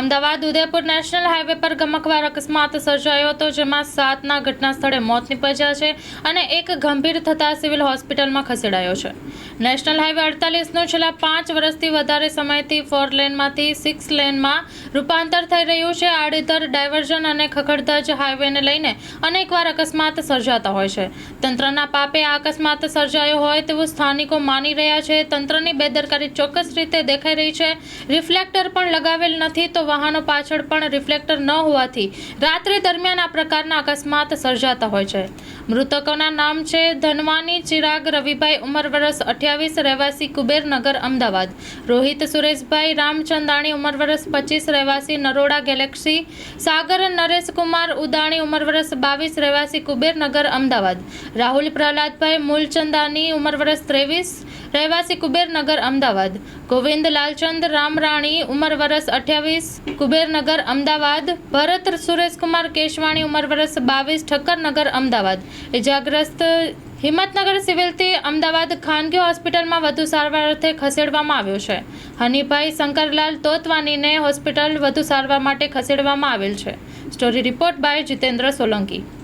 Ahmedabad Udaipur national highway પર ગમકવાર અકસ્માત સર્જાયો હતો, જેમાં સાતના ઘટના સ્થળે મોત નીપજ્યા છે અને એક ગંભીર થતા સિવિલ હોસ્પિટલમાં ખસેડાયો છે. નેશનલ હાઈવે અડતાલીસનું છેલ્લા પાંચ વર્ષથી વધારે સમયથી ફોર લેનમાંથી સિક્સ લેનમાં રૂપાંતર થઈ રહ્યું છે. આડેધર ડાયવર્ઝન અને ખખડધજ હાઈવેને લઈને અનેકવાર અકસ્માત સર્જાતા હોય છે. તંત્રના પાપે આ અકસ્માત સર્જાયો હોય તેવું સ્થાનિકો માની રહ્યા છે. તંત્રની બેદરકારી ચોક્કસ રીતે દેખાઈ રહી છે. રિફ્લેક્ટર પણ લગાવેલ નથી તો વાહનો પાછળ પણ રિફ્લેક્ટર ન હોવાથી રાત્રિ દરમિયાન આ પ્રકારના અકસ્માત સર્જાતા હોય છે. મૃતકોના નામ છે ધનવાની ચિરાગ, રવિભાઈ ઉંમર વર્ષ અઠ્યાવીસ, રહેવાસી કુબેરનગર, અમદાવાદ. રોહિત, સુરેશભાઈ, રામચંદાણી ઉંમર વર્ષ પચીસ, રહેવાસી નરોડા ગેલેક્સી. સાગર નરેશકુમાર ઉદાણી ઉંમર વર્ષ બાવીસ, રહેવાસી કુબેરનગર, અમદાવાદ. રાહુલ પ્રહલાદભાઈ મૂલચંદાની ઉંમર વર્ષ ત્રેવીસ, રહેવાસી કુબેરનગર, અમદાવાદ. ગોવિંદ લાલચંદ રામરાણી ઉંમર વર્ષ અઠ્યાવીસ કુબેરનગર, અમદાવાદ. ભરત સુરેશકુમાર કેશવાણી ઉંમર વર્ષ બાવીસ, ઠક્કરનગર, અમદાવાદ. ઇજાગ્રસ્ત હિંમતનગર સિવિલથી અમદાવાદ ખાનગી હોસ્પિટલમાં વધુ સારવાર અર્થે ખસેડવામાં આવ્યો છે. હનીભાઈ શંકરલાલ તોતવાનીને હોસ્પિટલ વધુ સારવાર માટે ખસેડવામાં આવેલ છે. Story report by Jitendra Solanki.